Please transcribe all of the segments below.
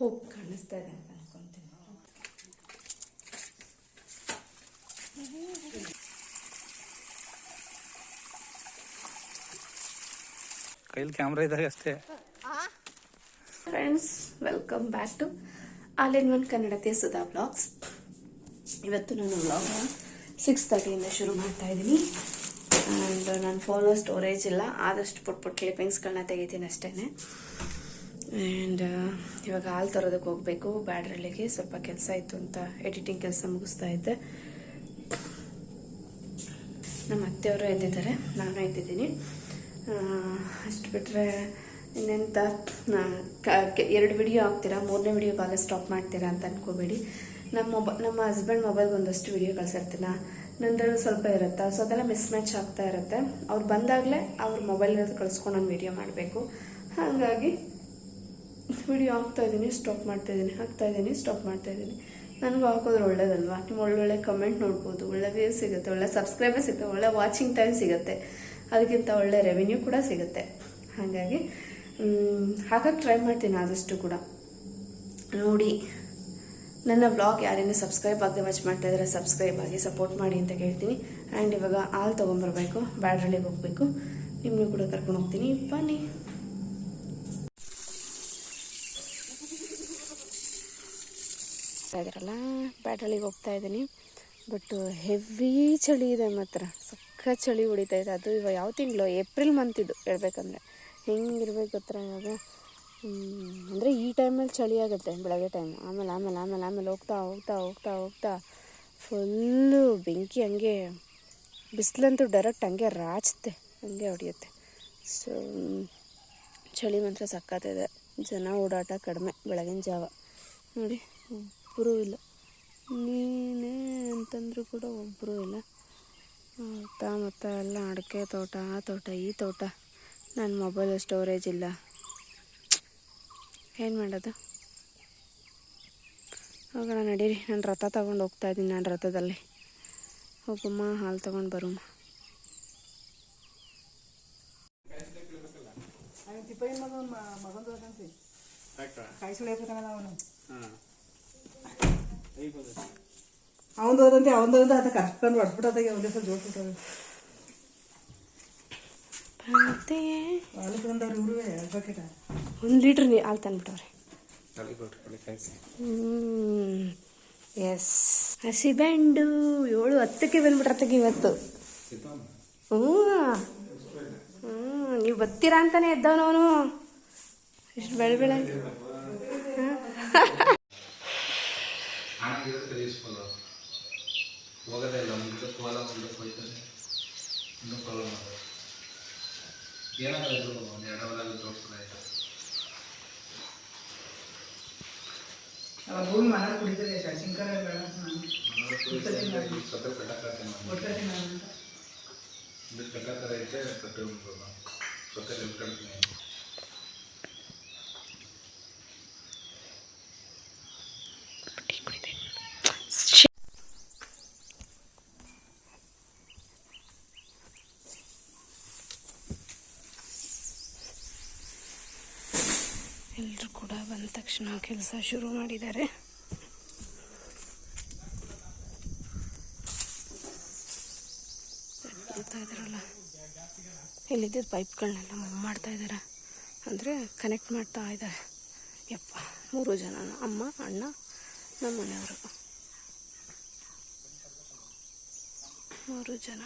Hope ಕಾಣಿಸ್ತಾ ಇದೆ ಅಂತ ಅನ್ಕೊಂತೀನಿ. ಕೈಲಿ ಕ್ಯಾಮ್ರಾ ಇದ್ದಾಗ ಅಷ್ಟೇ. Friends welcome back to all in one ಕನ್ನಡತೆ Sudha vlogs ಇವತ್ತು ನಾನು ಬ್ಲಾಗ್ನ ಸಿಕ್ಸ್ ತರ್ಟಿಯಿಂದ ಶುರು ಮಾಡ್ತಾ ಇದ್ದೀನಿ. ಆ್ಯಂಡ್ ನಾನು ಫೋನು ಸ್ಟೋರೇಜ್ ಇಲ್ಲ ಆದಷ್ಟು ಪುಟ್ ಪುಟ್ ಕ್ಲಿಪ್ಪಿಂಗ್ಸ್ಗಳನ್ನ ತೆಗಿತೀನಿ ಅಷ್ಟೇ ಆ್ಯಂಡ್ ಇವಾಗ ಹಾಲು ತರೋದಕ್ಕೆ ಹೋಗಬೇಕು. ಬ್ಯಾಡ್ರಲ್ಲಿಗೆ ಸ್ವಲ್ಪ ಕೆಲಸ ಇತ್ತು ಅಂತ ಎಡಿಟಿಂಗ್ ಕೆಲಸ ಮುಗಿಸ್ತಾ ಇದ್ದೆ. ನಮ್ಮ ಅತ್ತೆಯವರು ಎದ್ದಿದ್ದಾರೆ. ನಾನು ಎದ್ದಿದ್ದೀನಿ. ಅಷ್ಟು ಬಿಟ್ಟರೆ ಇನ್ನೆಂತ? ಎರಡು ವಿಡಿಯೋ ಹಾಕ್ತೀರಾ? ಮೂರನೇ ವಿಡಿಯೋ ಕಾಲ ಸ್ಟಾಪ್ ಮಾಡ್ತೀರಾ ಅಂತ ಅನ್ಕೋಬೇಡಿ. ನಮ್ಮ ಮೊಬ, ನಮ್ಮ ಹಸ್ಬೆಂಡ್ ಮೊಬೈಲ್ಗೆ ಒಂದಷ್ಟು ವಿಡಿಯೋ ಕಳ್ಸಿರ್ತೀನ. ನಂದ್ರಲ್ಲಿ ಸ್ವಲ್ಪ ಇರುತ್ತೆ? ಸೊ ಅದೆಲ್ಲ ಮಿಸ್ ಮ್ಯಾಚ್ ಆಗ್ತಾ ಇರುತ್ತೆ. ಅವ್ರು ಬಂದಾಗಲೇ ಅವ್ರ ಮೊಬೈಲ್ ಕಳಿಸ್ಕೊಂಡು ನಾನು ವಿಡಿಯೋ ಮಾಡಬೇಕು. ಹಾಗಾಗಿ ವಿಡಿಯೋ ಹಾಕ್ತಾ ಇದ್ದೀನಿ ಸ್ಟಾಪ್ ಮಾಡ್ತಾ ಇದ್ದೀನಿ, ಹಾಕ್ತಾ ಇದ್ದೀನಿ ಸ್ಟಾಪ್ ಮಾಡ್ತಾ ಇದ್ದೀನಿ. ನನಗೂ ಹಾಕೋದ್ರೆ ಒಳ್ಳೇದಲ್ವಾ? ನಿಮ್ಮ ಒಳ್ಳೊಳ್ಳೆ ಕಮೆಂಟ್ ನೋಡ್ಬೋದು, ಒಳ್ಳೆ ವ್ಯೂ ಸಿಗುತ್ತೆ, ಒಳ್ಳೆ ಸಬ್ಸ್ಕ್ರೈಬರ್ ಸಿಗುತ್ತೆ, ಒಳ್ಳೆ ವಾಚಿಂಗ್ ಟೈಮ್ ಸಿಗುತ್ತೆ. ಅದಕ್ಕಿಂತ ಒಳ್ಳೆ ರೆವಿನ್ಯೂ ಕೂಡ ಸಿಗುತ್ತೆ. ಹಾಗಾಗಿ ಹಾಕಕ್ಕೆ ಟ್ರೈ ಮಾಡ್ತೀನಿ ಆದಷ್ಟು ಕೂಡ. ನೋಡಿ, ನನ್ನ ಬ್ಲಾಗ್ ಯಾರೇನು ಸಬ್ಸ್ಕ್ರೈಬ್ ಆಗದೆ ವಾಚ್ ಮಾಡ್ತಾ ಇದ್ದಾರೆ ಸಬ್ಸ್ಕ್ರೈಬ್ ಆಗಿ ಸಪೋರ್ಟ್ ಮಾಡಿ ಅಂತ ಕೇಳ್ತೀನಿ. ಆ್ಯಂಡ್ ಇವಾಗ ಹಾಲು ತೊಗೊಂಬರ್ಬೇಕು ಬ್ಯಾಡ್ರಲ್ಲಿಗೆ ಹೋಗಬೇಕು. ನಿಮ್ಮನ್ನು ಕೂಡ ಕರ್ಕೊಂಡು ಹೋಗ್ತೀನಿ. ಬನ್ನಿ. ಇದ್ರಲ್ಲ ಬ್ಯಾಟ್ರಲಿಗೆ ಹೋಗ್ತಾ ಇದ್ದೀನಿ. ಬಟ್ ಹೆವಿ ಚಳಿ ಇದೆ ಮಾತ್ರ. ಸಕ್ಕ ಚಳಿ ಹೊಡಿತಾ ಇದೆ. ಅದು ಇವಾಗ ಯಾವ ತಿಂಗಳು? ಏಪ್ರಿಲ್ ಮಂತ್ ಇದು ಹೇಳ್ಬೇಕಂದ್ರೆ. ಹೆಂಗಿರ್ಬೇಕು ಹತ್ರ ಇವಾಗ? ಅಂದರೆ ಈ ಟೈಮಲ್ಲಿ ಚಳಿ ಆಗುತ್ತೆ ಬೆಳಗ್ಗೆ ಟೈಮ್ ಆಮೇಲೆ ಆಮೇಲೆ ಆಮೇಲೆ ಆಮೇಲೆ ಹೋಗ್ತಾ ಹೋಗ್ತಾ ಹೋಗ್ತಾ ಹೋಗ್ತಾ ಫುಲ್ಲು ಬೆಂಕಿ ಹಂಗೆ, ಬಿಸಿಲಂತೂ ಡೈರೆಕ್ಟ್ ಹಂಗೆ ರಾಚುತ್ತೆ ಹಂಗೆ ಹೊಡೆಯುತ್ತೆ. ಸೊ ಚಳಿ ಮಾತ್ರ ಸಕ್ಕತ್ತಿದೆ ಜನ ಓಡಾಟ ಕಡಿಮೆ ಬೆಳಗಿನ ಜಾವ. ನೋಡಿ ಒಬ್ಬರೂ ಇಲ್ಲ. ನೀನೇ ಅಂತಂದರೂ ಕೂಡ ಒಬ್ಬರೂ ಇಲ್ಲ. ಸುತ್ತಮುತ್ತ ಎಲ್ಲ ಅಡಿಕೆ ತೋಟ ಆ ತೋಟ ಈ ತೋಟ. ನನ್ನ ಮೊಬೈಲ್ ಸ್ಟೋರೇಜ್ ಇಲ್ಲ. ಏನು ಮಾಡೋದು? ಹೋಗೋಣ ನಡೀರಿ. ನಾನು ರಥ ತಗೊಂಡು ಹೋಗ್ತಾ ಇದ್ದೀನಿ ನಾನು ರಥದಲ್ಲಿ. ಹೋಗಮ್ಮ ಹಾಲು ತಗೊಂಡು ಬರುಮ್ಮ. ಕಾಯಿ ಸುಳಿಯಬೇಕಲ್ಲ ಅವನು. ಅವನದು ಹೋದಂತೆ ಅವನದು ಹೋದ ಅದಕ್ಕೆ ಅಷ್ಟೊಂದು ಹೊಡ್ಬಿಟ್ಟೋದಾಗೆ ಒಂದೇ ಸಲ ಜೋಡ್ಬಿಟ್ಟೋದು ಹಾಲು ತಂದವ್ರು ಇವ್ರು ಎರಡು ಬಕೆಟ ಒಂದು ಲೀಟ್ರ್ ನೀ ಹಾಲು ತಂದ್ಬಿಟ್ಟವ್ರೆ. ಎಸ್ ಹಸಿಬೆಂಡು ಏಳು ಹತ್ತಕ್ಕೆ ಬಂದ್ಬಿಟ್ರತ್ತಗೆ ಇವತ್ತು. ಹ್ಞೂ. ಹ್ಞೂ ನೀವು ಬರ್ತೀರಾ ಅಂತಾನೆ ಎದ್ದವನವನು. ಇಷ್ಟು ಬೆಳ ಬೆಳ ಹೋಗೋದೇ ಇಲ್ಲ ಮುಂದೆ ಕೋಲ ಮುಂದಕ್ಕೆ ಹೋಯ್ತಾನೆ. ಇನ್ನೂ ಪ್ರಾಬ್ಲಮ್ ಏನಾಗಲ್ಲ ಏನಾದರೂ ಒಂದು ಎರಡು ಅವರಲ್ಲಿ ತೋರಿಸ್ತಾ ಇಲ್ಲ ಭೂಮಿ ಮನ ಕುಡಿತಾರೆ ಶಂಕರ ಬೇಡ ಸತ್ತ ಕಟ್ಟಕ್ಕಾಗ್ತೇನೆ ಇದು ಕಟ್ಟತ್ತರ ಐತೆ ಕಟ್ಟು ಸತ್ತ ಕಟ್ತೀನಿ ಎಲ್ಲರೂ ಕೂಡ ಬಂದ ತಕ್ಷಣ ಕೆಲಸ ಶುರು ಮಾಡಿದ್ದಾರೆ. ಇದ್ದಾರಲ್ಲ ಇಲ್ಲಿದ್ದ ಪೈಪ್ಗಳನ್ನೆಲ್ಲ ಮೂವ್ ಮಾಡ್ತಾ ಇದ್ದಾರೆ ಅಂದರೆ ಕನೆಕ್ಟ್ ಮಾಡ್ತಾ ಇದ್ದಾರೆ ಯಪ್ಪ, ಮೂರು ಜನ ಅಮ್ಮ, ಅಣ್ಣ, ನಮ್ಮ ಮನೆಯವರು. ಮೂರು ಜನ.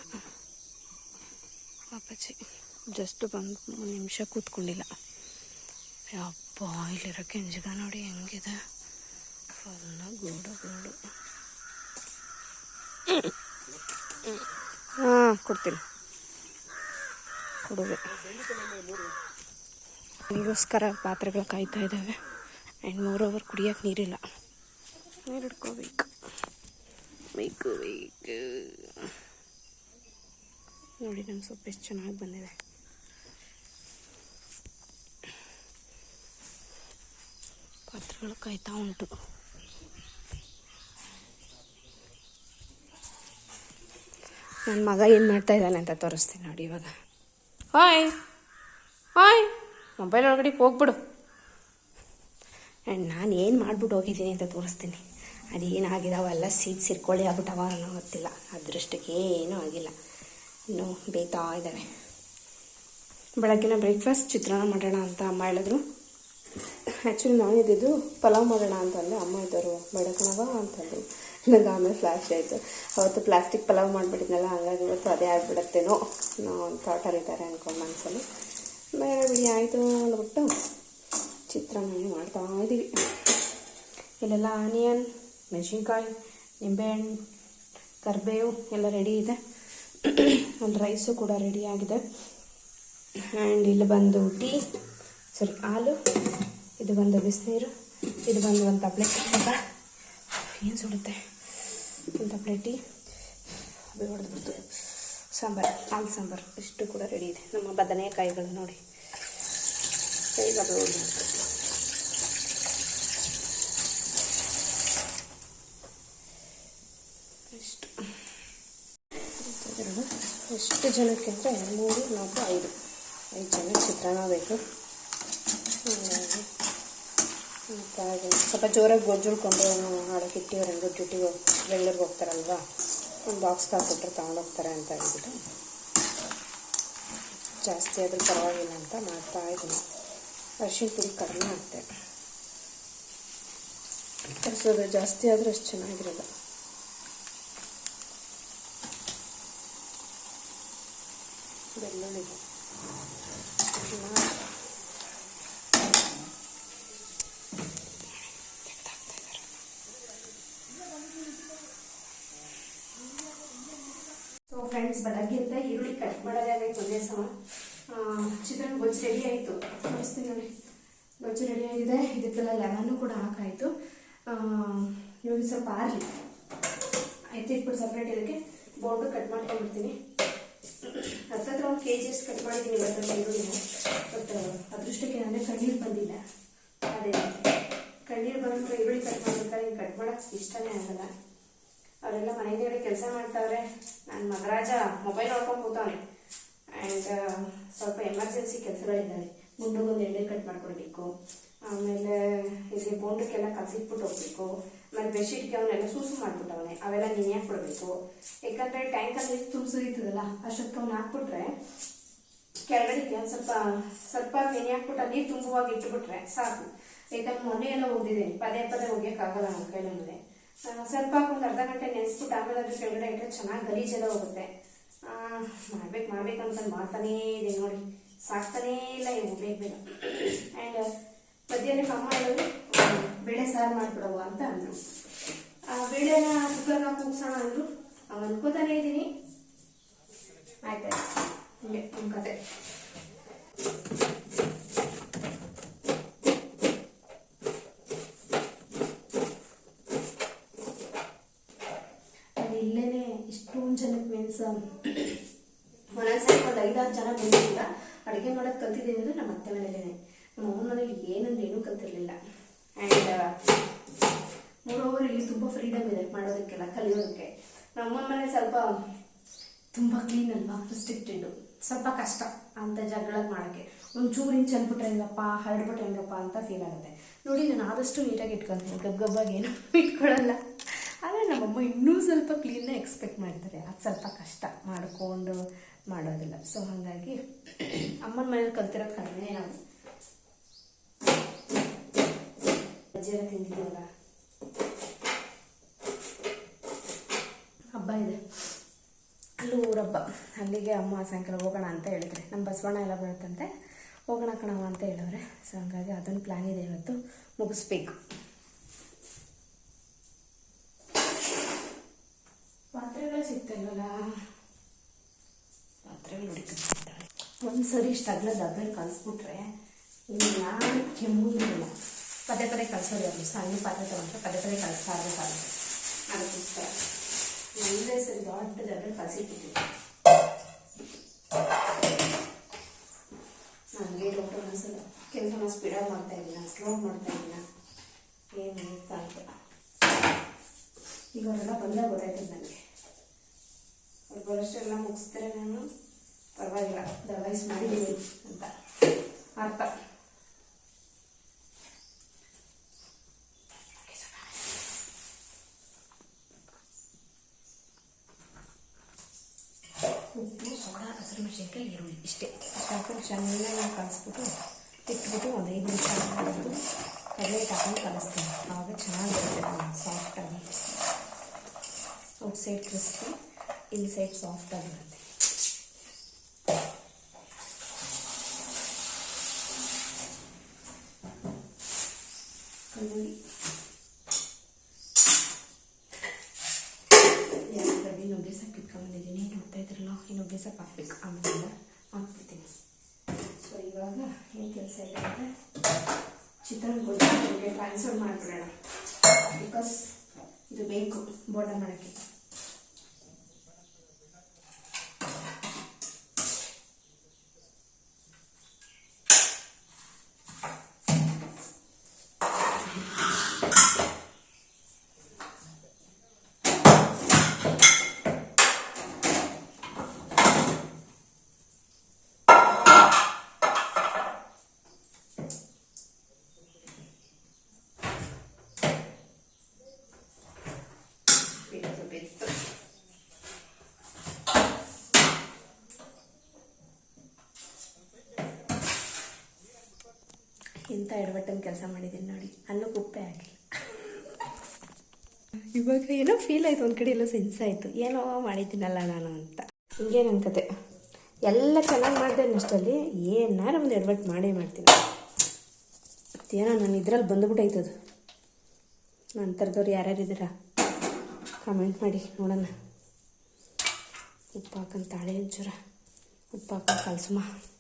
ಪಾಪಚ್ಚಿ ಜಸ್ಟ್ ಬಂದು ನಿಮಿಷ ಕೂತ್ಕೊಂಡಿಲ್ಲ. ಯಪ್ಪ. ಇಲ್ಲಿರೋ ಕೆಂಜಿಗ ನೋಡಿ ಹೆಂಗಿದೆ. ಫುಲ್ಲ ಗೂಡು ಗೂಡು. ಹಾಂ ಕೊಡ್ತೀನಿ. ಕೊಡುವೆ ನೀಗೋಸ್ಕರ ಪಾತ್ರೆಗಳು ಕಾಯ್ತಾ ಇದ್ದಾವೆ. ಆ್ಯಂಡ್ ಮೂರು ಓವರ್ ಕುಡಿಯೋಕೆ ನೀರಿಲ್ಲ. ನೀರು ಹಿಡ್ಕೋಬೇಕು. ಬೇಕು ಬೇಕು. ನೋಡಿ ನಮ್ಮ ಸೊಪ್ಪು ಎಷ್ಟು ಚೆನ್ನಾಗಿ ಬಂದಿದೆ. ಪಾತ್ರೆಗಳು ಕಾಯ್ತಾ ಉಂಟು. ನನ್ನ ಮಗ ಏನು ಮಾಡ್ತಾ ಇದ್ದಾನೆ ಅಂತ ತೋರಿಸ್ತೀನಿ ನೋಡಿ ಇವಾಗ. ಹಾಯ್. ಹಾಯ್. ಮೊಬೈಲ್ ಒಳಗಡೆ ಹೋಗ್ಬಿಡು. ಆ್ಯಂಡ್ ನಾನು ಏನು ಮಾಡ್ಬಿಟ್ಟು ಹೋಗಿದ್ದೀನಿ ಅಂತ ತೋರಿಸ್ತೀನಿ. ಅದೇನಾಗಿದಾವಲ್ಲ ಸೀಟ್ ಸಿರ್ಕೊಳ್ಳಿ ಆಗ್ಬಿಟ್ಟವ ಅನ್ನೋ ಗೊತ್ತಿಲ್ಲ. ಅದೃಷ್ಟಕ್ಕೆ ಏನೂ ಆಗಿಲ್ಲ. ಇನ್ನು ಬೇಯ್ತಾ ಇದ್ದಾವೆ. ಬೆಳಗ್ಗಿನ ಬ್ರೇಕ್ಫಾಸ್ಟ್ ಚಿತ್ರಾನ್ನ ಮಾಡೋಣ ಅಂತ ಅಮ್ಮ ಹೇಳಿದ್ರು. ಆ್ಯಕ್ಚುಲಿ ನಾನು ಇದ್ದಿದ್ದು ಪಲಾವ್ ಮಾಡೋಣ ಅಂತಂದೆ. ಅಮ್ಮ ಇದ್ದರು ಬಡಕನವ ಅಂತಂದು ಅಂತಂದ್ರು. ನನಗೆ ಆಮೇಲೆ ಫ್ಲ್ಯಾಶ್ ಆಯಿತು. ಅವತ್ತು ಪ್ಲಾಸ್ಟಿಕ್ ಪಲಾವ್ ಮಾಡಿಬಿಟ್ಟಿದ್ನಲ್ಲ, ಹಂಗಾಗಿ ಇವತ್ತು ಅದೇ ಆಗಿಬಿಡುತ್ತೇನೋ ಒಂದು ಥಾಟಲ್ಲಿದ್ದಾರೆ ಅಂದ್ಕೊಂಡು ಮನಸ್ಸಲ್ಲಿ ಬೇರೆ ಬಿಡಿ, ಆಯಿತು ಅಂದ್ಬಿಟ್ಟು ಚಿತ್ರಾನ್ನ ಮಾಡ್ತಾ ಇದ್ದೀವಿ ಇಲ್ಲೆಲ್ಲ ಆನಿಯನ್, ಮೆಣಸಿನ್ಕಾಯಿ, ನಿಂಬೆಹಣ್ಣು, ಕರಿಬೇವು ಎಲ್ಲ ರೆಡಿ ಇದೆ. ಅಲ್ಲಿ ರೈಸು ಕೂಡ ರೆಡಿಯಾಗಿದೆ ಆ್ಯಂಡ್ ಇಲ್ಲಿ ಬಂದು ಟೀ. ಸಾರಿ, ಹಾಲು, ಇದು ಬಂದು ಬಿಸಿನೀರು, ಇದು ಬಂದು ಒಂದು ತಪ್ಪಲೆ ಅಂತ. ಏನು ಸುಡುತ್ತೆ? ಒಂದು ತಪ್ಪಲೆ ಟೀ, ಅದು ಹೊಡೆದ್ಬಿಡ್ತು ಸಾಂಬಾರು, ಹಾಲು ಸಾಂಬಾರು, ಇಷ್ಟು ಕೂಡ ರೆಡಿ ಇದೆ. ನಮ್ಮ ಬದನೆಕಾಯಿಗಳು ನೋಡಿ. ಈಗ ಅದು ಎಷ್ಟು ಜನಕ್ಕೆ ಅಂದರೆ ಮೂರು ನಾಲ್ಕು ಐದು. ಐದು ಜನಕ್ಕೆ ಚಿತ್ರಾನ್ನ ಬೇಕು ಹಾಗಾಗಿ ಮತ್ತೆ ಹಾಗೆ ಸ್ವಲ್ಪ ಜೋರಾಗಿ ಗೊಜ್ಜುಳ್ಕೊಂಡು ನಾಳೆಗೆ ಇಟ್ಟಿವ್ರು ಡ್ಯೂಟಿಗೆ ಬೆಂಗಳೂರಿಗೆ ಹೋಗ್ತಾರಲ್ವಾ? ಒಂದು ಬಾಕ್ಸ್ ಹಾಕ್ಬಿಟ್ರೆ ತೊಗೊಂಡೋಗ್ತಾರೆ ಅಂತ ಹೇಳ್ಬಿಟ್ಟು ಜಾಸ್ತಿ ಆದರೂ ಪರವಾಗಿಲ್ಲ ಅಂತ ಮಾಡ್ತಾ ಇದ್ದೀನಿ. ಅರಿಶಿನ ಪುಡಿ ಕಡಿಮೆ ಹಾಕ್ತೆ. ತರಿಸೋದು ಜಾಸ್ತಿ ಆದರೆ ಅಷ್ಟು ಚೆನ್ನಾಗಿರಲ್ಲ. ಬೆಳ್ಳುಳ್ಳಿ. ಫ್ರೆಂಡ್ಸ್ ಈರುಳ್ಳಿ ಕಟ್ ಮಾಡೋದೇ ಆಗೈತೆ ಒಂದೇ ಸಮ ಚಿತ್ರಾನ್ನ ಗೊಜ್ಜು ರೆಡಿ ಆಯಿತು. ತೋರಿಸ್ತೀನಿ ನೋಡಿ. ಗೊಜ್ಜು ರೆಡಿ ಆಗಿದೆ. ಇದಕ್ಕೆಲ್ಲ ಲೆಮನ್ನು ಕೂಡ ಹಾಕಾಯಿತು. ಇವಾಗ ಸ್ವಲ್ಪ ಆರಲಿ. ಎತ್ತಿಟ್ಬಿಟ್ಟು ಸಪ್ರೇಟ್ ಇದಕ್ಕೆ. ಬೋಂಡು ಕಟ್ ಮಾಡ್ಕೊಂಡ್ಬಿಡ್ತೀನಿ. ಹತ್ತತ್ರ ಒಂದು ಕೆ ಜಿ ಕಟ್ ಮಾಡಿದ್ದೀನಿ ಇವತ್ತು ಈರುಳ್ಳಿನ ಬಟ್ ಅದೃಷ್ಟಕ್ಕೆ ನನಗೆ ಕಣ್ಣೀರು ಬಂದಿಲ್ಲ. ಅದೇ ಕಣ್ಣೀರು ಬಂದ್ಬಿಟ್ರೆ ಈರುಳ್ಳಿ ಕಟ್ ಮಾಡ್ಬೇಕಾದ್ರೆ ಕಟ್ ಮಾಡೋಕ್ಕೆ ಇಷ್ಟನೇ ಆಗಲ್ಲ. ಅವರೆಲ್ಲ ಮನೆಯಲ್ಲೇ ಕೆಲಸ ಮಾಡ್ತಾವ್ರೆ. ನನ್ನ ಮಗರಾಜ ಮೊಬೈಲ್ ನೋಡ್ಕೊಂಡು ಕೂತವನೆ. ಆ್ಯಂಡ್ ಸ್ವಲ್ಪ ಎಮರ್ಜೆನ್ಸಿ ಕೆಲಸಗಳಿದ್ದಾವೆ. ಗುಂಡುಗೊಂದು ಎಣ್ಣೆ ಕಟ್ ಮಾಡ್ಕೊಡ್ಬೇಕು. ಆಮೇಲೆ ಇಲ್ಲಿ ಬೋಂಡಕ್ಕೆಲ್ಲ ಕಲಸಿಟ್ಬಿಟ್ಟು ಹೋಗ್ಬೇಕು. ಆಮೇಲೆ ಬೆಡ್ಶೀಟ್ಗೆ ಅವನ್ನೆಲ್ಲ ಸೂಸು ಮಾಡ್ಬಿಟ್ಟವನೆ. ಅವೆಲ್ಲ ನೀನು ಕೊಡಬೇಕು? ಯಾಕಂದರೆ ಟ್ಯಾಂಕಲ್ಲಿ ನೀರು ತುಂಬಿಸಿರ್ತದಲ್ಲ ಅಷ್ಟೊತ್ತು ಅವ್ನು ಹಾಕ್ಬಿಟ್ರೆ ಕೆಳಗಡೆ ಒಂದು ಸ್ವಲ್ಪ ಸ್ವಲ್ಪ ನೆನೆ ಹಾಕ್ಬಿಟ್ಟು ನೀರು ತುಂಬುವಾಗ ಇಟ್ಬಿಟ್ರೆ ಸಾಕು. ಯಾಕಂದ್ರೆ ಮೊನ್ನೆ ಎಲ್ಲ ಹೋಗಿದ್ದೀನಿ ಪದೇ ಪದೇ ಒಗ್ಯೋಕ್ಕಾಗಲ್ಲ ನನ್ನ ಕೈಲೇ ಸ್ವಲ್ಪ ಒಂದು ಅರ್ಧ ಗಂಟೆ ನೆನೆಸ್ಬಿಟ್ಟು ಆಮೇಲೆ ಅದ್ರ ಕೆಳಗಡೆ ಇಟ್ಟರೆ ಚೆನ್ನಾಗಿ ಗಲೀಜೆಲ್ಲ ಹೋಗುತ್ತೆ. ಮಾಡ್ಬೇಕು ಮಾಡ್ಬೇಕು ಅಂತ ಮಾಡ್ತಾನೇ ಇದೆ ನೋಡಿ. ಸಾಕ್ತಾನೇ ಇಲ್ಲ ಇವು ಬೇಗ ಬೇಗ ಆ್ಯಂಡ್ ಮಧ್ಯಾಹ್ನಕ್ಕೆ ಅಮ್ಮ ಹೇಳೋದು, ಬೇಳೆ ಸಾರು ಮಾಡ್ಬಿಡವ ಅಂತ ಅಂದರು. ಆ, ಬೇಳೆನ ಕುಕ್ಕರ್ನ ಕೂಗ್ಸೋಣ ಅಂದರು. ಅನ್ಕೋತಾನೇ ಇದ್ದೀನಿ. ಆಯ್ತಾಯ್ತು. ಹಿಂಗೆ ನಿಮ್ಮ ಕತೆ ಅದು ಇಲ್ಲೇನೆ ಇಷ್ಟೊಂದು ಜನಕ್ಕೆ ಮೀನ್ಸ್ ಒಂದೊಂದ್ಸರಿ ಒಂದು ಐದಾರು ಜನ ಬಂದಿಲ್ಲ ಅಡುಗೆ ಮಾಡೋದು ಕಲ್ತಿದ್ದೀನಿ ಅಂದರೆ ನಮ್ಮ ಅತ್ತೆ ಮನೇಲೇ ನಮ್ಮ ಅಮ್ಮನ ಮನೇಲಿ ಏನಂದ್ರೆ ಏನೂ ಕಲ್ತಿರಲಿಲ್ಲ. ಆ್ಯಂಡ್ ಮೂರೋವರ್ ಇಲ್ಲಿ ತುಂಬ ಫ್ರೀಡಮ್ ಇದೆ ಮಾಡೋದಕ್ಕೆಲ್ಲ, ಕಲಿಯೋದಕ್ಕೆ. ನಮ್ಮಮ್ಮನ ಮನೆ ಸ್ವಲ್ಪ ತುಂಬ ಕ್ಲೀನ್ ಅಲ್ವಾ ರಿಸ್ಟ್ರಿಕ್ಟೆಡು ಸ್ವಲ್ಪ ಕಷ್ಟ ಅಂತ ಜಗಳ ಮಾಡೋಕ್ಕೆ. ಒಂಚೂರು ಇಂಚ್ ಅಂದ್ಬಿಟ್ರೆ ಹೆಂಗಪ್ಪ, ಹರಡ್ಬಿಟ್ರೆ ಹೆಂಗಪ್ಪ ಅಂತ ಫೀಲ್ ಆಗುತ್ತೆ. ನೋಡಿ, ನಾನು ಆದಷ್ಟು ನೀಟಾಗಿ ಇಟ್ಕೊತೀನಿ. ಗಬ್ ಗಬ್ಬಾಗಿ ಏನು ಇಟ್ಕೊಳ್ಳಲ್ಲ. ಆದರೆ ನಮ್ಮಮ್ಮ ಇನ್ನೂ ಸ್ವಲ್ಪ ಕ್ಲೀನ್ನ ಎಕ್ಸ್ಪೆಕ್ಟ್ ಮಾಡ್ತಾರೆ. ಅದು ಸ್ವಲ್ಪ ಕಷ್ಟ. ಮಾಡಿಕೊಂಡು ಮಾಡೋದಿಲ್ಲ. ಸೊ ಹಾಗಾಗಿ ಅಮ್ಮನ ಮನೇಲಿ ಕಲ್ತಿರೋ ಕಡಿಮೆ ನಾವು ಅಜ್ಜಿಯರ ತಿಂದಿದ್ದೀವಲ್ಲ. ಹಬ್ಬ ಇದೆ. ಅಲ್ಲೂ ಊರಬ್ಬ. ಅಲ್ಲಿಗೆ ಅಮ್ಮ ಸಾಯಂಕಾಲ ಹೋಗೋಣ ಅಂತ ಹೇಳಿದ್ರೆ. ನಮ್ಮ ಬಸವಣ್ಣ ಎಲ್ಲ ಬರುತ್ತಂತೆ. ಹೋಗೋಣ ಕಣವ ಅಂತ ಹೇಳವ್ರೆ. ಸೊ ಹಂಗಾಗಿ ಅದೊಂದು ಪ್ಲ್ಯಾನ್ ಇದೆ ಇವತ್ತು. ಮುಗಿಸ್ಬೇಕು ಪಾತ್ರೆಗಳು ಸಿಗ್ತಿಲ್ವಲ್ಲ ಪಾತ್ರೆಗಳು ಹುಡುಕಿರ್ತಾಳೆ ಒಂದು ಸರಿ, ಇಷ್ಟು ಅಗಲ ಕಲಿಸ್ಬಿಟ್ರೆ ಇನ್ನು ಕೆಮ್ಮು ಕೆಮ್ಮುವುದಿಲ್ಲ ಪದೇ ಪದೇ ಕಲಿಸೋದು ಅವರು ಸಣ್ಣ ಪಾತ್ರೆ ತೊಗೊಂಡ್ರೆ ಪದೇ ಪದೇ ಕಲಿಸ್ತಾ ಇರಬೇಕಾಗುತ್ತೆ ಅದಕ್ಕೋಸ್ಕರ ಸರಿ ದೊಡ್ಡ ಡಬ್ಬೆ ಕಳಿಸಿಟ್ಟಿದ್ದೀನಿ ನನಗೆ ಡಾಕ್ಟರ್ ಅನಿಸಲ್ಲ ಕೆಲಸನ ಸ್ಪೀಡಾಗಿ ಮಾಡ್ತಾ ಇದ್ದೀನ? ಸ್ಲೋ ಮಾಡ್ತಾ ಇದ್ದೀನ? ಏನು ಅಂತ ಈಗ ಅವರೆಲ್ಲ ಬಂದಾಗ ಗೊತ್ತಾಯ್ತದೆ ನನಗೆ. ಅವ್ರು ಬರೋಷ್ಟೆಲ್ಲ ಮುಗಿಸ್ತಾರೆ ನಾನು. ಪರವಾಗಿಲ್ಲ ದವಾಯಿಸ್ ಮಾಡಿದ್ದೀನಿ ಅಂತ ಅರ್ಥ. ಉಪ್ಪು ಸೋಡಾ ಹಸಿರು ಮೆಣಸಿನ್ಕಾಯಿ ಈರುಳ್ಳಿ ಇಷ್ಟೇ. ಹಾಕೊಂಡು ಚೆನ್ನಾಗಿ ಕಲಿಸ್ಬಿಟ್ಟು ತಿಕ್ಬಿಟ್ಟು ಒಂದು ಐದು ನಿಮಿಷ ಹಾಕೊಂಡು ಕಡಲೆ ಹಾಕೊಂಡು ಕಲಿಸ್ತೀನಿ. ಆವಾಗ ಚೆನ್ನಾಗಿರುತ್ತೆ ಸಾಫ್ಟಾಗಿ outside crispy inside ಸಾಫ್ಟಾಗಿರುತ್ತೆ ಆಗಿರುತ್ತೆ ಕಲ್ಲುಳಿ ಯಾಕಂದ್ರೆ ನುಗ್ಗೆ ಸೊಪ್ಪು ಇಟ್ಕೊಂಡ್ಬಂದಿದ್ದೀನಿ ಇದ್ರಲ್ಲ ನುಗ್ಗೆ ಸೊಪ್ಪು ಹಾಕ್ಬೇಕು ಆಮೇಲೆ ಹಾಕ್ಬಿಡ್ತೀನಿ ಸೊ ಇವಾಗ ಏನು ಕೆಲಸ ಇದೆ ಅಂದರೆ ಚಿತ್ರಾನ್ನ ಗೊಜ್ಜಿಗೆ ಟ್ರಾನ್ಸ್ಫರ್ ಮಾಡಿಬಿಡೋಣ ಬಿಕಾಸ್ ಇದು ಬೇಕು ಬೋಂಡ ಮಾಡೋಕ್ಕೆ. ಇಂಥ ಎಡವಟ್ಟನ ಕೆಲಸ ಮಾಡಿದ್ದೀನಿ ನೋಡಿ. ಅಲ್ಲೂ ಕುಪ್ಪೆ ಆಗಿಲ್ಲ. ಇವಾಗ ಏನೋ ಫೀಲ್ ಆಯಿತು, ಒಂದು ಕಡೆ ಎಲ್ಲೋ ಸೆನ್ಸ್ ಆಯಿತು. ಏನೋ ಮಾಡಿದ್ದೀನಲ್ಲ ನಾನು ಅಂತ. ಹಿಂಗೆ ನನ್ನ ಎಲ್ಲ ಚೆನ್ನಾಗಿ ಮಾಡಿದೆ ಅಷ್ಟರಲ್ಲಿ ಏನಾರು ಒಂದು ಎಡವಟ್ಟು ಮಾಡೇ ಮಾಡ್ತೀನಿ. ಏನೋ ನಾನು ಇದ್ರಲ್ಲಿ ಬಂದುಬಿಟ್ಟೈತದು ನನ್ನ ಥರದವ್ರು ಯಾರ್ಯಾರು ಇದ್ದೀರಾ? ಕಮೆಂಟ್ ಮಾಡಿ, ನೋಡೋಣ. ಉಪ್ಪು ಹಾಕೊಂಡು ತಾಳೆ ಒಂಚೂರ. ಉಪ್ಪು ಹಾಕೊಂಡು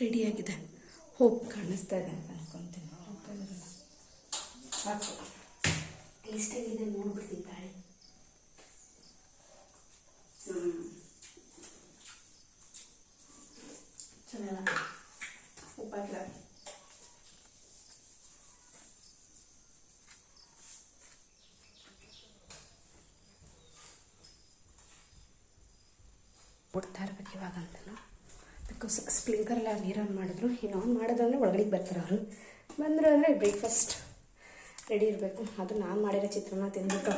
ರೆಡಿಯಾಗಿದೆ ಹೋಪ್ ಕಾಣಿಸ್ತಾ ಇದೆ ಅಂತ. ಸಾಕು. ಎಷ್ಟಾಗಿದೆ ನೋಡ್ಬಿಡ್ತೀನಿ ತಾಳಿ ಹ್ಞೂ ಚೆನ್ನಾಗಲ್ಲ. ಉಪ್ಪು ಹಾಕಿಲ್ಲ ಬಿಡ್ತಾ ಇರ್ಬೇಕು ಇವಾಗ ಅಂತಲೂ ಬಿಕಾಸ್ ಸ್ಪ್ರಿಂಕರೆಲ್ಲ ನೀರು ಆನ್ ಮಾಡಿದ್ರು. ಇನ್ನು ಆನ್ ಮಾಡಿದ್ರೆ ಒಳಗಡೆಗೆ ಬರ್ತಾರೆ ಅವರು. ಬಂದರು ಅಂದರೆ ಬ್ರೇಕ್ಫಾಸ್ಟ್ ರೆಡಿ ಇರಬೇಕು. ಅದು ನಾನು ಮಾಡಿರೋ ಚಿತ್ರಾನ್ನ ತಿಂದ್ಬಿಟ್ಟು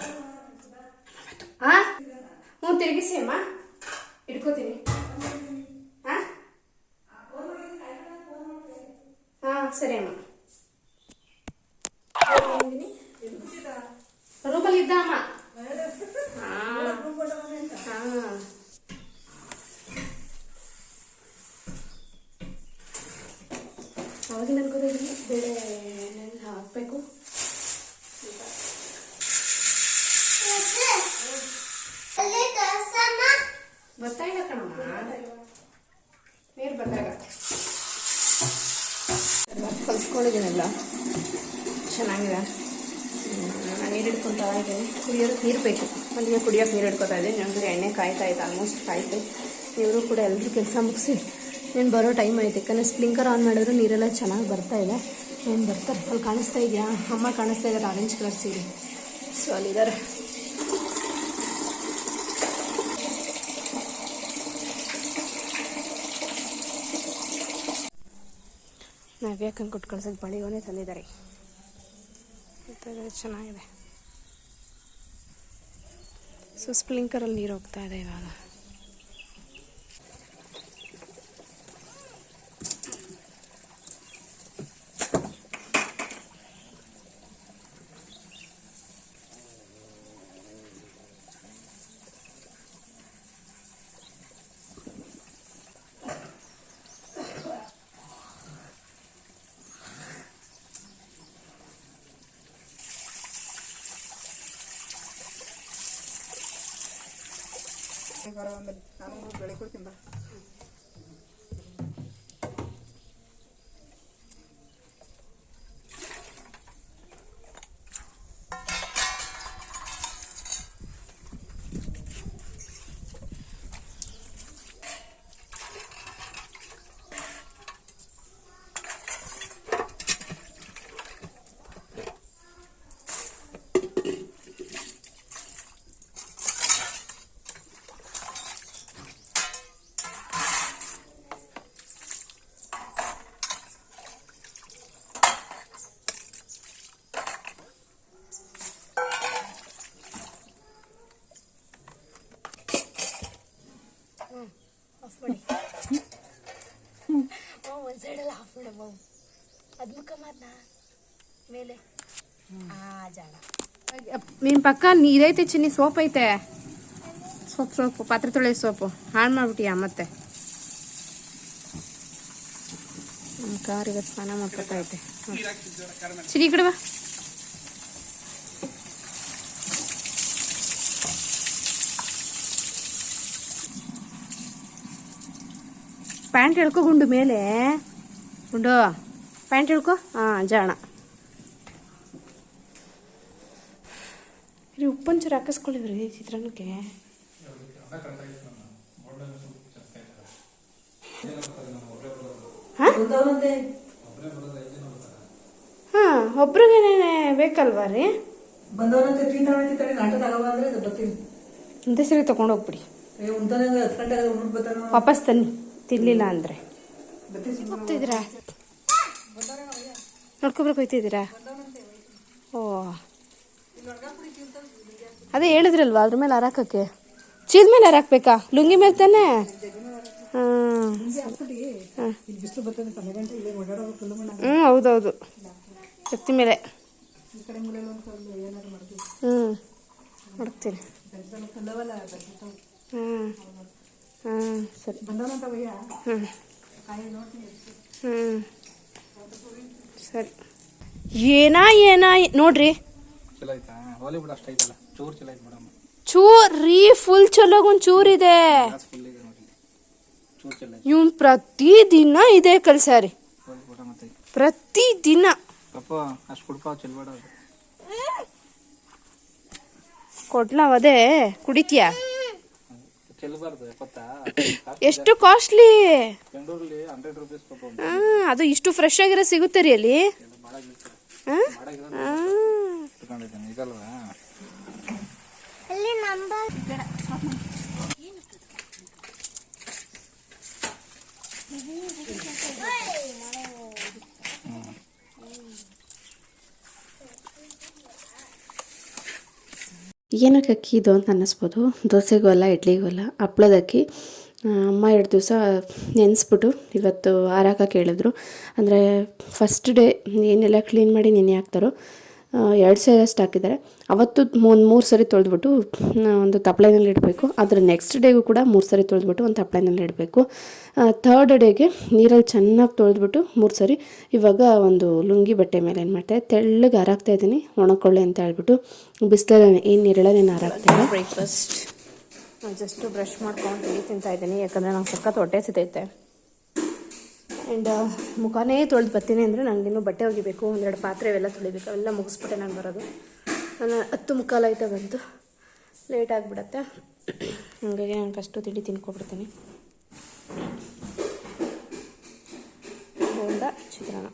ಹಾಂ ಹ್ಞೂ, ತಿರುಗಿಸಿ ಅಮ್ಮ. ಇಟ್ಕೋತೀನಿ. ಹಾಂ ಹಾಂ ಸರಿ ಅಮ್ಮ ರೂಮಲ್ಲಿ ಇದ್ದ ಅಮ್ಮ ಹಾಂ ಹಾಂ ಅವಾಗಿನ ಅನ್ಕೋತಿದ್ದೀನಿ ಬೇಳೆ ಎಣ್ಣೆನ ಹಾಕಬೇಕು ಬರ್ತಾ ಇಲ್ಲ ಕಣಮ್ಮ ನೀರು ಬಂದಾಗ ಕಲ್ಸ್ಕೊಂಡಿದ್ದೀನಲ್ಲ ಚೆನ್ನಾಗಿದೆ. ನಾನು ನೀರು ಹಿಡ್ಕೊತಾ ಇದ್ದೀನಿ. ಕುಡಿಯೋದಕ್ಕೆ ನೀರು ಬೇಕು. ಮಲ್ಲಿಗೆ ಕುಡಿಯೋಕ್ಕೆ ನೀರು ಹಿಡ್ಕೊತಾ ಇದ್ದೀನಿ. ನನಗೆ ಎಣ್ಣೆ ಕಾಯ್ತಾ ಇತ್ತು ಆಲ್ಮೋಸ್ಟ್ ಕಾಯ್ತು. ಇವರು ಕೂಡ ಎಲ್ಲರೂ ಕೆಲಸ ಮುಗಿಸಿ ನೀನು ಬರೋ ಟೈಮ್ ಆಯಿತು. ಯಾಕಂದರೆ ಸ್ಪ್ಲಿಂಕರ್ ಆನ್ ಮಾಡಿದ್ರು ನೀರೆಲ್ಲ ಚೆನ್ನಾಗಿ ಬರ್ತಾ ಇದೆ. ಏನು ಬರ್ತಾರೆ? ಅಲ್ಲಿ ಕಾಣಿಸ್ತಾ ಇದೆಯಾ? ಅಮ್ಮ ಕಾಣಿಸ್ತಾ ಇದ್ದಾರೆ ಆರೆಂಜ್ ಕಲರ್ ಸೀರೆ. ಸೊ ಅಲ್ಲಿದ್ದಾರೆ. ನವ್ಯಾಕಂಗೆ ಕೊಟ್ಟು ಕಳ್ಸೋಕೆ ಬಳಿಗೋನೆ ತಂದಿದ್ದಾರೆ. ಚೆನ್ನಾಗಿದೆ. ಸೊ ಸ್ಪ್ಲಿಂಕರಲ್ಲಿ ನೀರು ಹೋಗ್ತಾ ಇದೆ ಇವಾಗ. ಬರೋ ಒಂದು ನಾನು ಬೆಳಗ್ಗೆ ಬಾ ಆಫ್ ಮಾಡಿ ಒಂದು ಸೈಡಲ್ಲಿ ಆಫ್ ಮಾಡಮ್ಮ ಅದು ಮುಖ ಮಾರ್ನ ಮೇಲೆ ಆ ಜಾಣ ಪಕ್ಕ ನೀರೈತೆ ಚಿನ್ನಿ, ಸೋಪ್ ಐತೆ. ಸೋಪ್, ಸೋಪು, ಪಾತ್ರೆ ತೊಳೆಯೋ ಸೋಪು. ಹಾಳು ಮಾಡ್ಬಿಟ್ಟಿಯಾ ಮತ್ತೆ? ಕಾರಿಗೆ ಸ್ನಾನ ಮಾಡ್ಕೊತೈತೆ ಚಿರಿ ಈ ಬಾ. ಪ್ಯಾಂಟ್ ಹೇಳ್ಕೊ ಗುಂಡು ಮೇಲೆ. ಗುಂಡು. ಪ್ಯಾಂಟ್ ಹೇಳ್ಕೊ ಹಾಂ, ಜಾಣ. ರೀ ಉಪ್ಪಂಚೂರು ಹಾಕಿಸ್ಕೊಳ್ಳಿವ್ರಿ ಚಿತ್ರಾನ್ನಕ್ಕೆ. ಹಾಂ? ಒಬ್ರಿಗೇನೆ ಬೇಕಲ್ವಾ ರೀ? ಒಂದೇ ಸರಿ ತಗೊಂಡು ಹೋಗ್ಬಿಡಿ. ವಾಪಸ್ ತನ್ನಿ ತಿನ್ಲಿಲ್ಲ ಅಂದರೆ. ಹೋಗ್ತಿದ್ದೀರಾ? ನೋಡ್ಕೊಬ್ರಕ್ಕೆ ಹೋಗ್ತಿದ್ದೀರಾ ಓ. ಅದೇ ಹೇಳಿದ್ರಲ್ವಾ, ಅದ್ರ ಮೇಲೆ ಹರಾಕಕ್ಕೆ ಚೀಲ ಮೇಲೆ ಹರಾಕ್ಬೇಕಾ ಲುಂಗಿ ಮೇಲೆ ತಾನೆ? ಹ್ಞೂ ಹೌದೌದು. ಶಕ್ತಿ ಮೇಲೆ. ಹ್ಞೂ ಬೆಳ್ಸಲು. ಹ್ಞೂ ಹಾಂ ಸರಿ. ಹ್ಞೂ ನೋಡ್ತೀನಿ ಹ್ಞೂ ಸರಿ. ಏನಾ ಏನಾ ನೋಡ್ರಿ. ಚಲೋ ಆಯ್ತಾ ವಾಲಿವುಡ್ ಅಷ್ಟು ಐತಲ್ಲ ಚೂರು ಚಲೋ ಐತೆ ಮೇಡಮ್ ಚೂರ್ ರೀ ಫುಲ್ ಚಲೋಗ್ ಒಂದು ಫುಲ್ ಇದೆ ನೋಡಿ. ಚೂರು ಚಲೋ ಐತೆ. ಇವನ್ ಪ್ರತಿ ದಿನ ಇದೆ ಕೆಲ್ಸ ರೀ. ಊಟ ಮತ್ತೆ. ಪ್ರತಿ ದಿನ ಪಾಪ ಅಷ್ಟು ಕುಡ್ಪಾವ್ ಚೆಲ್ಬೇಡ ಅದು. ಕೊಡ್ಲಾವದೇ ಕುಡಿತೀಯ? ಚೆಲ್ಲಬಾರ್ದು ಗೊತ್ತಾ ಎಷ್ಟು ಕಾಸ್ಟ್ಲಿ ಬೆಂಗಳೂರಲ್ಲಿ ಹಂಡ್ರೆಡ್ ರುಪೀಸ್ ಪಾಪ ಒಂದು ಅದು ಇಷ್ಟು ಫ್ರೆಶ್ ಆಗಿರೋ ಸಿಗುತ್ತೆ ರೀ ಅಲ್ಲಿ. ಇಟ್ಕೊಂಡಿದ್ದಾನೆ. ಇದಲ್ವಾ? ಏನಕ್ಕೆ ಅಕ್ಕಿ ಇದು ಅಂತ ಅನ್ನಿಸ್ಬೋದು? ದೋಸೆಗೂ ಅಲ್ಲ ಇಡ್ಲಿಗೂ ಅಲ್ಲ. ಹಪ್ಳದ ಅಕ್ಕಿ. ಅಮ್ಮ ಎರಡು ದಿವಸ ನೆನೆಸ್ಬಿಟ್ಟು ಇವತ್ತು ಆರಾಕ ಕೇಳಿದ್ರು ಅಂದರೆ ಫಸ್ಟ್ ಡೇ ಏನೆಲ್ಲ ಕ್ಲೀನ್ ಮಾಡಿ ನೆನೆ ಹಾಕ್ತಾರೋ ಎರಡು ಸೇರಷ್ಟು ಹಾಕಿದ್ದಾರೆ. ಅವತ್ತು ಒಂದು ಮೂರು ಸರಿ ತೊಳೆದ್ಬಿಟ್ಟು ಒಂದು ತಪ್ಪಲೆನಲ್ಲಿ ಇಡಬೇಕು. ಅದರ ನೆಕ್ಸ್ಟ್ ಡೇಗೂ ಕೂಡ ಮೂರು ಸರಿ ತೊಳೆದ್ಬಿಟ್ಟು ಒಂದು ತಪ್ಪಲೆನಲ್ಲಿ ಇಡಬೇಕು. ಥರ್ಡ್ ಡೇಗೆ ನೀರಲ್ಲಿ ಚೆನ್ನಾಗಿ ತೊಳೆದ್ಬಿಟ್ಟು ಮೂರು ಸರಿ, ಇವಾಗ ಒಂದು ಲುಂಗಿ ಬಟ್ಟೆ ಮೇಲೆ ಏನು ಮಾಡ್ತಾ ತೆಳ್ಳಗೆ ಹಾರಾಕ್ತಾ ಇದ್ದೀನಿ, ಒಣಕೊಳ್ಳೆ ಅಂತ ಹೇಳ್ಬಿಟ್ಟು ಬಿಸಿಲಲ್ಲಿ ಏನು ನೀರಳನೇನು ಹಾರಾಕ್ತಾ ಬ್ರೇಕ್ಫಾಸ್ಟ್ ಜಸ್ಟ್ ಬ್ರಷ್ ಮಾಡ್ಕೊಂಡು ತಿಂತಾ ಇದ್ದೀನಿ, ಯಾಕಂದರೆ ನಂಗೆ ಸಖತ್ ಹೊಟ್ಟೆ ಸಿತೈತೆ. ಆ್ಯಂಡ್ ಮುಖಾನೇ ತೊಳೆದು ಬರ್ತೀನಿ ಅಂದರೆ ನನಗಿನ್ನೂ ಬಟ್ಟೆ ಒಗಿಬೇಕು, ಒಂದೆರಡು ಪಾತ್ರೆ ಅವೆಲ್ಲ ತೊಳಿಬೇಕು, ಅವೆಲ್ಲ ಮುಗಿಸ್ಬಿಟ್ಟೆ ನಾನು ಬರೋದು. ನಾನು ಹತ್ತು ಮುಕ್ಕಾಲು ಆಯ್ತಾ ಬಂತು. ಲೇಟ್ ಆಗಿಬಿಡತ್ತೆ. ಹಾಗಾಗಿ ನಾನು ಫಸ್ಟು ತಿಂಡಿ ತಿನ್ಕೊಬಿಡ್ತೀನಿ. ಬೋಂಡ, ಚಿತ್ರಾನ್ನ.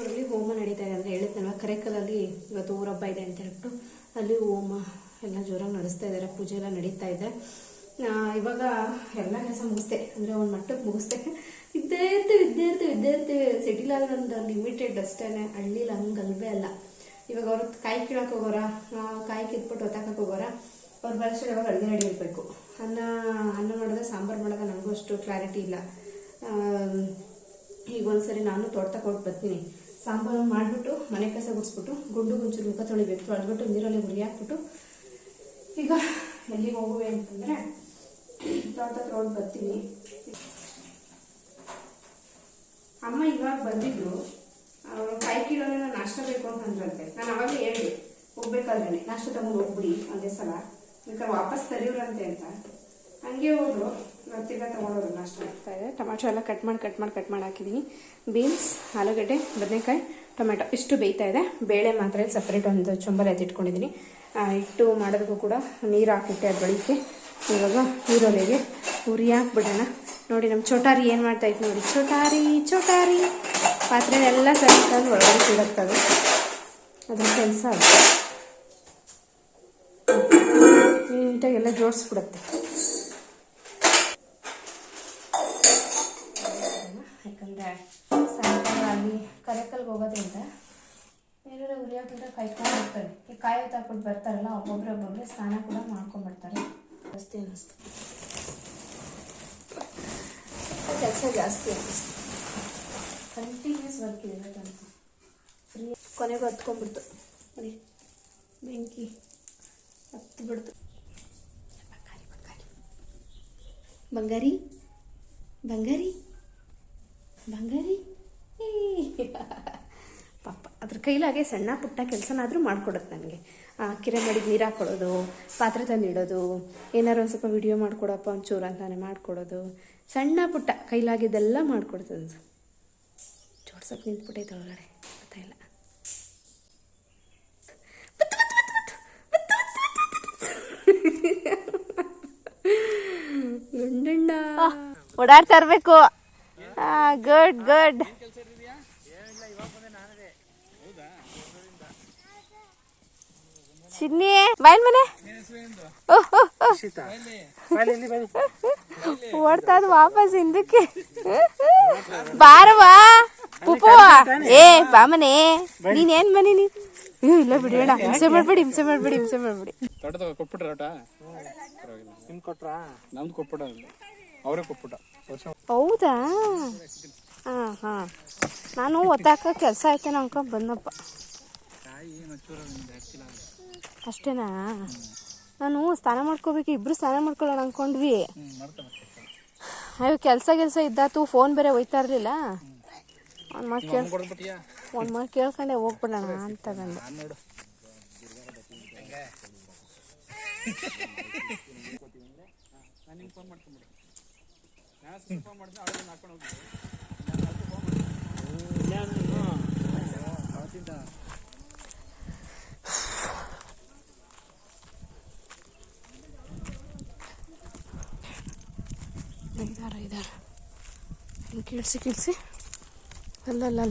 ಊರಲ್ಲಿ ಹೋಮ ನಡೀತಾ ಇದೆ ಅಂದರೆ ಹೇಳಿದ್ನಲ್ವ ಕರೆಕಲಲ್ಲಿ ಇವತ್ತು ಊರಬ್ಬ ಇದೆ ಅಂತ ಹೇಳ್ಬಿಟ್ಟು ಅಲ್ಲಿ ಹೋಮ ಎಲ್ಲ ಜೋರಾಗಿ ನಡೆಸ್ತಾ ಇದ್ದಾರೆ, ಪೂಜೆ ಎಲ್ಲ ನಡೀತಾ ಇದೆ. ಇವಾಗ ಎಲ್ಲ ಕೆಲಸ ಮುಗಿಸ್ದೆ. ಅಂದರೆ ಒಂದು ಮಟ್ಟಕ್ಕೆ ಮುಗಿಸ್ದೆ. ಇದ್ದೇ ಇರ್ತೀವಿ ಇದ್ದೇ ಇರ್ತೀವಿ, ಇದ್ದೇ ಒಂದು ಲಿಮಿಟೆಡ್ ಅಷ್ಟೇ ಹಳ್ಳಿಲಿ ಹಂಗೆ ಅಲ್ವೇ ಅಲ್ಲ. ಇವಾಗ ಅವ್ರು ಕಾಯಿ ಕೀಳಕ್ಕೆ ಹೋಗೋರ? ಕಾಯಿ ಕಿತ್ಬಿಟ್ಟು ಒತ್ತಾಕಕ್ಕೆ ಹೋಗೋರ? ಅವ್ರು ಬರೋಷ್ಟು ಇವಾಗ ಅಡುಗೆ ರೆಡಿ ಇರಬೇಕು ಅನ್ನ ಅನ್ನ ಮಾಡಿದ್ರೆ ಸಾಂಬಾರು ಮಾಡೋದ ನನಗೂ ಅಷ್ಟು ಕ್ಲಾರಿಟಿ ಇಲ್ಲ. ಈಗ ಒಂದ್ಸರಿ ನಾನು ತೋಟ ಹೋಗಿ ಬರ್ತೀನಿ. ಸಾಂಬಾರು ಮಾಡಿಬಿಟ್ಟು, ಮನೆ ಕಸ ಗುಡಿಸ್ಬಿಟ್ಟು, ಗುಂಡು ಗುಂಚೂರು ಮುಖ ತೊಳಿಬೇಕು. ತೊಳೆದ್ಬಿಟ್ಟು ನೀರಲ್ಲಿ ಹುರಿ ಹಾಕ್ಬಿಟ್ಟು, ಈಗ ಎಲ್ಲಿಗೆ ಹೋಗುವೆ ಅಂತಂದರೆ ತೋಟ ಹೋಗಿ ಬರ್ತೀನಿ. ಅಮ್ಮ ಇವಾಗ ಬಂದಿದ್ರು. ಅವರು ಕಾಯಿ ಕಿಲೋನೇ ನಾಷ್ಟ ಬೇಕು ಅಂತಂದ್ರಂತೆ ನಾನು ಅವಾಗಲೇ ಹೇಳಿ ಹೋಗ್ಬೇಕಾದ್ರೆ ನಾಷ್ಟ ತಗೊಂಡು ಹೋಗ್ಬಿಡಿ, ಒಂದೇ ಸಲ. ಬೇಕಾದ್ರೆ ವಾಪಸ್ ತರೀವ್ರಂತೆ ಅಂತ. ಹಂಗೆ ಹೋದ್ರು. ಆಗ್ತಾ ಇದೆ. ಟೊಮ್ಯಾಟೊ ಎಲ್ಲ ಕಟ್ ಮಾಡಿ ಕಟ್ ಮಾಡಿ ಕಟ್ ಮಾಡಿ ಹಾಕಿದ್ದೀನಿ ಬೀನ್ಸ್ ಆಲೂಗಡ್ಡೆ, ಬದನೆಕಾಯಿ ಟೊಮೆಟೊ ಇಷ್ಟು ಬೇಯ್ತಾ ಇದೆ. ಬೇಳೆ ಮಾತ್ರ ಸಪ್ರೇಟ್ ಒಂದು ಚೊಂಬಲ್ ಎತ್ತಿಟ್ಕೊಂಡಿದ್ದೀನಿ ಇಟ್ಟು ಮಾಡೋದಕ್ಕೂ ಕೂಡ ನೀರು ಹಾಕಿಟ್ಟೆ ಅದು ಬಳಿಕೆ. ಇವಾಗ ಈರುಳ್ಳಿಗೆ ಉರಿ ಹಾಕ್ಬಿಡೋಣ. ನೋಡಿ ನಮ್ಮ ಚೋಟಾರಿ ಏನು ಮಾಡ್ತಾ ಇತ್ತು ನೋಡಿ. ಚೋಟಾರಿ ಚೋಟಾರಿ. ಪಾತ್ರೆನೆಲ್ಲ ಸರಿಕೊಂಡು ಒಳಗಡೆ ಸಿಗುತ್ತದು ಅದ್ರ ಕೆಲಸ ಅದು ನೀಟಾಗೆಲ್ಲ ಜೋಡಿಸ್ಬಿಡುತ್ತೆ ಯಾಕಂದರೆ ಸಾಯಂಕಾಲ ಅಲ್ಲಿ ಕರೆಕಲ್ಗೆ ಹೋಗೋದ್ರಿಂದ ನೀರೆಲ್ಲ ಉರಿಯೋದ್ರಿಂದ ಕಾಯ್ಕೊಂಡು ಬರ್ತಾರೆ ಈ ಕಾಯಿ ಹಾಕ್ಬಿಟ್ಟು ಬರ್ತಾರಲ್ಲ, ಒಬ್ಬೊಬ್ರು ಒಬ್ಬೊಬ್ರೆ ಸ್ನಾನ ಕೂಡ ಮಾಡ್ಕೊಂಡ್ಬಿಡ್ತಾರೆ. ಜಾಸ್ತಿ ಅನ್ನಿಸ್ತು. ಕೆಲಸ ಜಾಸ್ತಿ ಅನ್ನಿಸ್ತು. ಕಂಟಿನ್ಯೂಸ್ ವರ್ಕ್ ಇರಬೇಕಂತ ಫ್ರೀ ಕೊನೆಗೂ ಹತ್ಕೊಂಡ್ಬಿಡ್ತು. ನೋಡಿ, ಬೆಂಕಿ ಹತ್ತು ಬಿಡ್ತು. ಬಂಗಾರಿ ಬಂಗಾರಿ. ಬಂಗಾರಿ. ಪಾಪ. ಅದ್ರ ಕೈಲಾಗೆ ಸಣ್ಣ ಪುಟ್ಟ ಕೆಲಸನಾದರೂ ಮಾಡ್ಕೊಡುತ್ತೆ ನನಗೆ. ಕಿರೆ ಮಾಡಿ ನೀರು ಹಾಕ್ಕೊಡೋದು ಪಾತ್ರೆ ತಂದಿಡೋದು ಏನಾರು ಒಂದು ಸ್ವಲ್ಪ ವಿಡಿಯೋ ಮಾಡ್ಕೊಡಪ್ಪ ಒಂಚೂರು ಅಂತಾನೆ ಮಾಡಿಕೊಡೋದು. ಸಣ್ಣ ಪುಟ್ಟ ಕೈಲಾಗಿದ್ದೆಲ್ಲ ಮಾಡಿಕೊಡ್ತದೆ. ಅದು ಜೋಡ್ಸಕ್ಕೆ ನಿಂತ್ಬಿಟ್ಟೈತೆ ಒಳಗಡೆ. ಗೊತ್ತಾಯಿಲ್ಲ ಓಡಾಡ್ತಾ ಇರ್ಬೇಕು. Good good. ಚಿನ್ನಿ ಬಾಯ್ ಮನೆ. ಓಡ್ತಾ ಅದು ವಾಪಸ್ ಹಿಂದಕ್ಕೆ. ಬಾರವಾ ಪುಪ್ಪು ಏ ಬಾ ಮನೆ. ನೀನೇನ್ ಮನೆ ನೀ ಅಯ್ಯೋ ಇಲ್ಲ ಬಿಡಿ ಅಣ್ಣ ಹಿಂಸೆ ಮಾಡ್ಬೇಡಿ ಹಿಂಸೆ ಮಾಡ್ಬೇಡಿ ಹಿಂಸೆ ಮಾಡ್ಬೇಡಿ. ತೋಟ ಕೊಟ್ಬಿಟ್ರ ಆಟ ನಿಮ್ ಕೊಟ್ರ? ನಮ್ದು ಕೊಟ್ಬಿಟ್ಟ ಅವರೇ ಕೊಟ್ಬಿಟ್ಟ ಹೌದಾ? ಹಾ ಹಾ. ನಾನು ಒತ್ತಾಕ ಕೆಲಸ ಆಯ್ತೇನೆ ಅನ್ಕೊಂಡ್ ಬಂದಪ್ಪ. ಅಷ್ಟೇನಾ? ನಾನು ಸ್ನಾನ ಮಾಡ್ಕೋಬೇಕು, ಇಬ್ರು ಸ್ನಾನ ಮಾಡ್ಕೊಳ್ಳೋಣ ಅನ್ಕೊಂಡ್ವಿ. ಅಯ್ಯೋ, ಕೆಲಸ ಕೆಲಸ ಇದ್ದಾತು, ಫೋನ್ ಬೇರೆ ಒಯ್ತಾ ಇರ್ಲಿಲ್ಲ. ಒಂದು ಮಾತು ಕೇಳ್ ಒಂದು ಮಾತು ಕೇಳ್ಕೊಂಡೆ ಹೋಗ್ಬಿಡೋಣ ಅಂತ ಬಂದೆ. ಇದಾರ ಕೇಳಿಸಿ ಹಿಂಗೆ ಕೀಳ್ಸಿ ಕೀಳ್ಸಿ ಅಲ್ಲಲ್ಲಲ್ಲ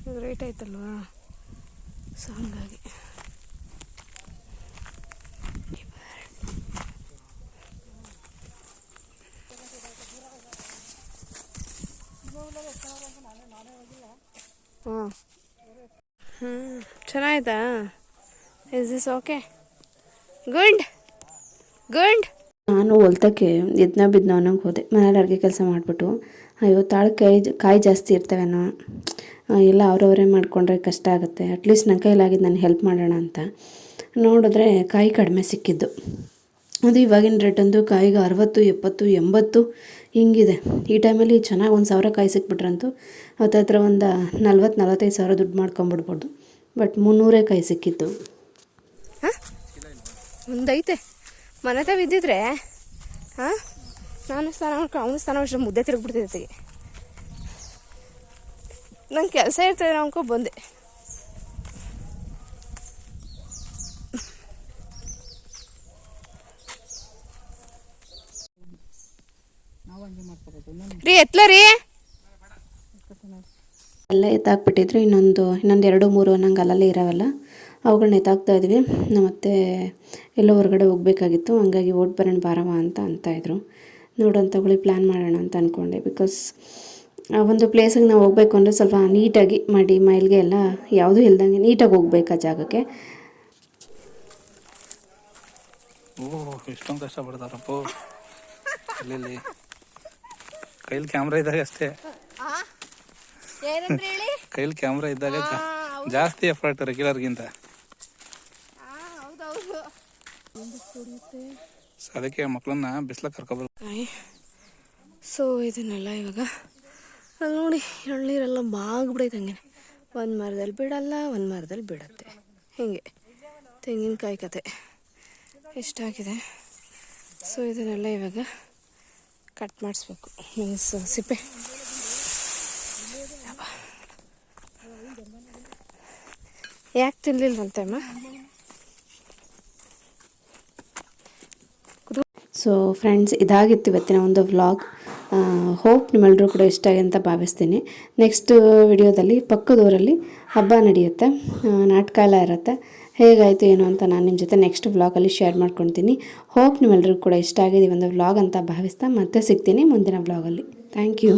ಇದು ರೇಟ್ ಆಯ್ತಲ್ವಾ ಸೊ ಹಂಗಾಗಿ ಹಾಂ ಹ್ಞೂ ಚೆನ್ನಾಯ್ತಾ? Is this okay good! Good! ನಾನು ಹೊಲ್ತಕ್ಕೆ ಎದ್ನ ಬಿದ್ನ ಅನ್ನೋಂಗೆ ಹೋದೆ. ಮನೇಲಿ ಅಡುಗೆ ಕೆಲಸ ಮಾಡಿಬಿಟ್ಟು, ಅಯ್ಯೋ ತಾಳು ಕಾಯಿ ಕಾಯಿ ಜಾಸ್ತಿ ಇರ್ತವೇನೋ ಎಲ್ಲ ಅವರವರೇ ಮಾಡಿಕೊಂಡ್ರೆ ಕಷ್ಟ ಆಗುತ್ತೆ. ಅಟ್ಲೀಸ್ಟ್ ನನ್ನ ಕೈಲಾಗಿದ್ದು ನಾನು ಹೆಲ್ಪ್ ಮಾಡೋಣ ಅಂತ. ನೋಡಿದ್ರೆ ಕಾಯಿ ಕಡಿಮೆ ಸಿಕ್ಕಿದ್ದು. ಅದು ಇವಾಗಿನ ರೇಟ್ ಅಂದು ಕಾಯಿಗೆ ಅರವತ್ತು, ಎಪ್ಪತ್ತು, ಎಂಬತ್ತು ಹಿಂಗಿದೆ. ಈ ಟೈಮಲ್ಲಿ ಚೆನ್ನಾಗಿ ಒಂದು ಸಾವಿರ ಕಾಯಿ ಸಿಕ್ಬಿಟ್ರಂತೂ ಹತ್ರ ಒಂದು ನಲ್ವತ್ತು ನಲ್ವತ್ತೈದು ಸಾವಿರ ದುಡ್ಡು ಮಾಡ್ಕೊಂಬಿಡ್ಬೋದು. ಬಟ್ ಮುನ್ನೂರೇ ಕಾಯಿ ಸಿಕ್ಕಿತ್ತು ಮುಂದೈತೆ. ಮನೆ ಬಿದ್ದಿದ್ರೆ, ಹಾಂ? ನಾನು ಸ್ನಾನ ಅವನು ಸ್ನಾನ ಮುದ್ದೆ ತಿರುಗ್ಬಿಡ್ತಿದ್ದೆ ನಂಗೆ ಕೆಲಸ ಇರ್ತದೆ ಅನ್ಕೋ ಬಂದೆ. ರೀ, ಎತ್ಲ ರೀ? ಅಲ್ಲೇ ಎತ್ತಾಕ್ಬಿಟ್ಟಿದ್ರು, ಇನ್ನೊಂದು ಇನ್ನೊಂದು ಎರಡು, ಮೂರು ನಂಗೆ ಅಲ್ಲಲ್ಲೇ ಇರೋವಲ್ಲ. ಅವುಗಳನ್ನ ಎತ್ತಾಕ್ತಾ ಇದ್ವಿ. ಮತ್ತೆ ಎಲ್ಲೋ ಹೊರಗಡೆ ಹೋಗಬೇಕಾಗಿತ್ತು. ಹಂಗಾಗಿ ಓಟ್ ಬರೋಣ ಬಾರವ ಅಂತ ಅಂತಾಯಿದ್ರು ನೋಡೋಣ ತಗೊಳ್ಳಿ ಪ್ಲ್ಯಾನ್ ಮಾಡೋಣ ಅಂತ ಅಂದ್ಕೊಂಡೆ ಬಿಕಾಸ್ ಒಂದು ಪ್ಲೇಸಿಗೆ ನಾವು ಹೋಗ್ಬೇಕು ಅಂದರೆ ಸ್ವಲ್ಪ ನೀಟಾಗಿ ಮಾಡಿ ಮೈಲ್ಗೆ ಎಲ್ಲ ಯಾವುದೂ ಇಲ್ದಂಗೆ ನೀಟಾಗಿ ಹೋಗ್ಬೇಕು ಆ ಜಾಗಕ್ಕೆ. ಓ ಎಷ್ಟೊಂದು ಕಷ್ಟ ಪಡ್ತಾರಪ್ಪ ಅಲ್ಲಿ ಕೈಲಿ ಕ್ಯಾಮ್ರಾ ಇದ್ದಾಗ ಅಷ್ಟೇ. ಕೈಲಿ ಕ್ಯಾಮ್ರಾ ಇದ್ದಾಗ ಜಾಸ್ತಿ ಎಫರ್ಟ್ ರೆಗ್ಯುಲರ್ಗಿಂತ ಸೊ ಅದಕ್ಕೆ ಮಕ್ಕಳನ್ನ ಬಿಸಿಲಾಗ ಕರ್ಕೊಬರ್ ಸೊ ಇದನ್ನೆಲ್ಲ ಇವಾಗ ಅಲ್ಲಿ ನೋಡಿ, ಎಳ್ನೀರೆಲ್ಲ ಬಾಗ್ಬಿಡೈತೆ ಹಂಗೆ. ಒಂದು ಮರದಲ್ಲಿ ಬಿಡಲ್ಲ, ಒಂದು ಮರದಲ್ಲಿ ಬಿಡತ್ತೆ. ಹೀಗೆ. ತೆಂಗಿನಕಾಯಿ ಕತೆ. ಎಷ್ಟಾಗಿದೆ? ಸೊ ಇದನ್ನೆಲ್ಲ ಇವಾಗ ಕಟ್ ಮಾಡಿಸ್ಬೇಕು. ಮೀನ್ಸ್ ಸಿಪ್ಪೆ. ಯಾಕೆ ತಿನ್ನಲಿಲ್ವಂತೆ ಅಮ್ಮ? ಸೊ ಫ್ರೆಂಡ್ಸ್ ಇದಾಗಿತ್ತು ಇವತ್ತಿನ ಒಂದು ವ್ಲಾಗ್ ಹೋಪ್ ನಿಮ್ಮೆಲ್ಲರೂ ಕೂಡ ಇಷ್ಟ ಆಗಿದೆ ಅಂತ ಭಾವಿಸ್ತೀನಿ. ನೆಕ್ಸ್ಟ್ ವಿಡಿಯೋದಲ್ಲಿ ಪಕ್ಕದೂರಲ್ಲಿ ಹಬ್ಬ ನಡೆಯುತ್ತೆ. ನಾಟಕ ಎಲ್ಲ ಇರುತ್ತೆ. ಹೇಗಾಯಿತು, ಏನು ಅಂತ ನಾನು ನಿಮ್ಮ ಜೊತೆ ನೆಕ್ಸ್ಟ್ ವ್ಲಾಗಲ್ಲಿ ಶೇರ್ ಮಾಡ್ಕೊತೀನಿ. ಹೋಪ್ ನಿಮ್ಮೆಲ್ಲರಿಗೂ ಕೂಡ ಇಷ್ಟ ಆಗಿದೆ ಒಂದು ವ್ಲಾಗ್ ಅಂತ ಭಾವಿಸ್ತಾ ಮತ್ತೆ ಸಿಗ್ತೀನಿ ಮುಂದಿನ ವ್ಲಾಗಲ್ಲಿ ಥ್ಯಾಂಕ್ ಯು